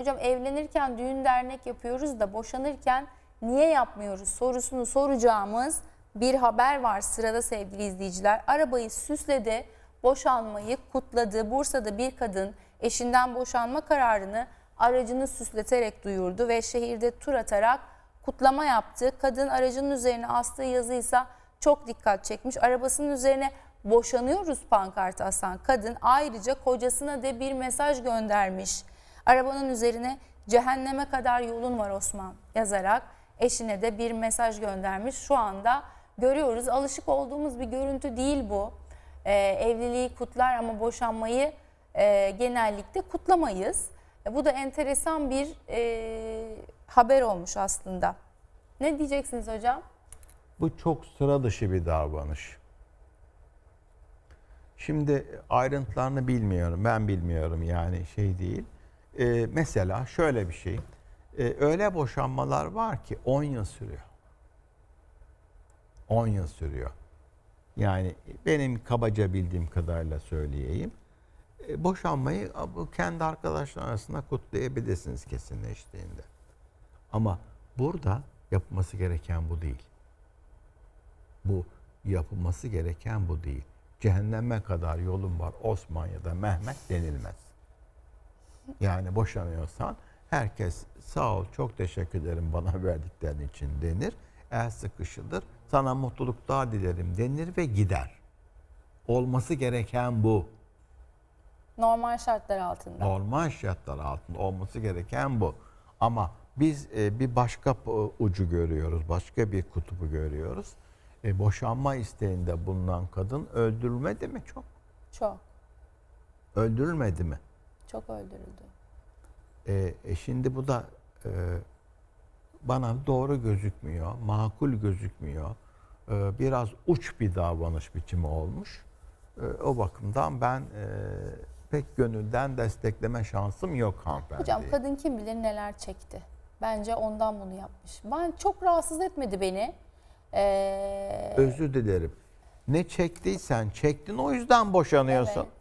Hocam evlenirken düğün dernek yapıyoruz da boşanırken niye yapmıyoruz sorusunu soracağımız bir haber var sırada sevgili izleyiciler. Arabayı süsledi, boşanmayı kutladı. Bursa'da bir kadın eşinden boşanma kararını aracını süsleterek duyurdu ve şehirde tur atarak kutlama yaptı. Kadın aracının üzerine astığı yazıysa çok dikkat çekmiş. Arabasının üzerine boşanıyoruz pankartı asan kadın ayrıca kocasına da bir mesaj göndermiş. Arabanın üzerine cehenneme kadar yolun var Osman yazarak eşine de bir mesaj göndermiş. Şu anda görüyoruz alışık olduğumuz bir görüntü değil bu. Ee, evliliği kutlar ama boşanmayı e, genellikle kutlamayız. E, bu da enteresan bir e, haber olmuş aslında. Ne diyeceksiniz hocam? Bu çok sıra dışı bir davranış. Şimdi ayrıntılarını bilmiyorum. Ben bilmiyorum yani şey değil. Ee, mesela şöyle bir şey. Ee, öyle boşanmalar var ki 10 yıl sürüyor. 10 yıl sürüyor. Yani benim kabaca bildiğim kadarıyla söyleyeyim. Ee, boşanmayı kendi arkadaşlar arasında kutlayabilirsiniz kesinleştiğinde. Ama burada yapılması gereken bu değil. Bu yapılması gereken bu değil. Cehenneme kadar yolun var Osman ya da Mehmet denilmez. Yani boşanıyorsan herkes sağ ol çok teşekkür ederim bana verdiklerin için denir. El sıkışılır. Sana mutluluklar dilerim denir ve gider. Olması gereken bu. Normal şartlar altında. Normal şartlar altında olması gereken bu. Ama biz e, bir başka ucu görüyoruz, başka bir kutubu görüyoruz. E, boşanma isteğinde bulunan kadın öldürülmedi mi çok? Çok, Öldürülmedi mi? Çok öldürüldü. E, e, şimdi bu da e, bana doğru gözükmüyor, makul gözükmüyor. E, biraz uç bir davranış biçimi olmuş. E, o bakımdan ben e, pek gönülden destekleme şansım yok hanımefendi. Hocam kadın kim bilir neler çekti. Bence ondan bunu yapmış. Ben çok rahatsız etmedi beni. Ee, Özür dilerim. Ne çektiysen çektin o yüzden boşanıyorsun. Evet.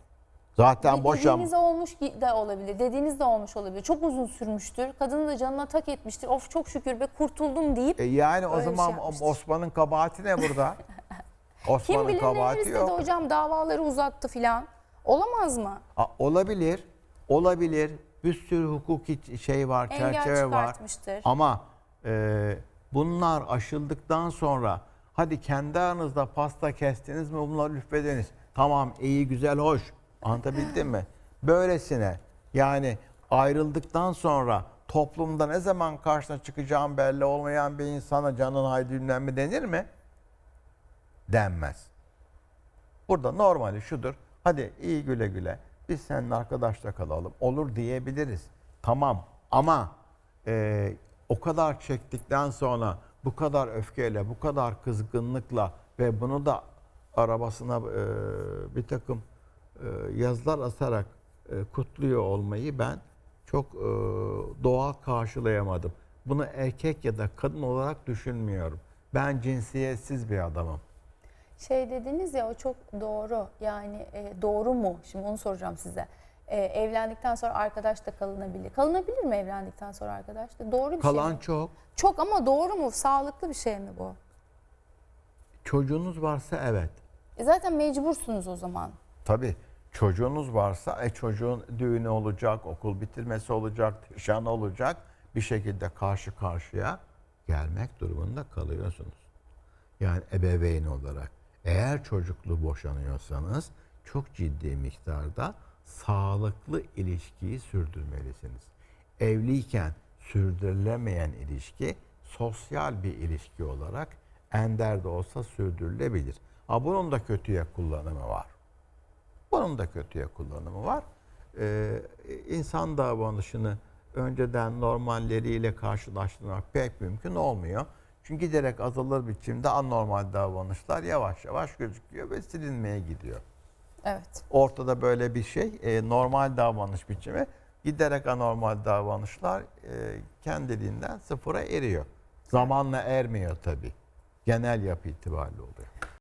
Zaten boşan. Dediğiniz olmuş de olabilir. Dediğiniz de olmuş olabilir. Çok uzun sürmüştür. Kadını da canına tak etmiştir. Of çok şükür be kurtuldum deyip E yani o Öyle bir şey zaman yapmıştır. Osman'ın kabahati ne burada? kim Osman'ın bilir neler kabahati istedi yok. hocam davaları uzattı filan. Olamaz mı? A, olabilir. Olabilir. Bir sürü hukuki şey var, Engel çerçeve var. çıkartmıştır. Ama e, bunlar aşıldıktan sonra hadi kendi aranızda pasta kestiniz mi bunları lütfediniz. Tamam iyi güzel hoş. Anlatabildim mi? Böylesine yani ayrıldıktan sonra toplumda ne zaman karşına çıkacağım belli olmayan bir insana canın haydi mi denir mi? Denmez. Burada normali şudur. Hadi iyi güle güle. Biz seninle arkadaşla kalalım. Olur diyebiliriz. Tamam ama e, o kadar çektikten sonra bu kadar öfkeyle, bu kadar kızgınlıkla ve bunu da arabasına e, bir takım yazılar asarak e, kutluyor olmayı ben çok e, doğal karşılayamadım. Bunu erkek ya da kadın olarak düşünmüyorum. Ben cinsiyetsiz bir adamım. Şey dediniz ya o çok doğru. Yani e, doğru mu? Şimdi onu soracağım size. E, evlendikten sonra arkadaş da kalınabilir. Kalınabilir mi evlendikten sonra arkadaş da? Doğru bir şey Kalan mi? çok. Çok ama doğru mu? Sağlıklı bir şey mi bu? Çocuğunuz varsa evet. E zaten mecbursunuz o zaman. Tabii çocuğunuz varsa e, çocuğun düğünü olacak, okul bitirmesi olacak, nişan olacak. Bir şekilde karşı karşıya gelmek durumunda kalıyorsunuz. Yani ebeveyn olarak. Eğer çocuklu boşanıyorsanız çok ciddi miktarda sağlıklı ilişkiyi sürdürmelisiniz. Evliyken sürdürülemeyen ilişki sosyal bir ilişki olarak ender de olsa sürdürülebilir. Ha bunun da kötüye kullanımı var. Bunun da kötüye kullanımı var. Ee, insan davranışını önceden normalleriyle karşılaştırmak pek mümkün olmuyor. Çünkü giderek azalır biçimde anormal davranışlar yavaş yavaş gözüküyor ve silinmeye gidiyor. Evet. Ortada böyle bir şey, e, normal davranış biçimi giderek anormal davranışlar e, kendiliğinden sıfıra eriyor. Zamanla ermiyor tabii. Genel yapı itibariyle oluyor.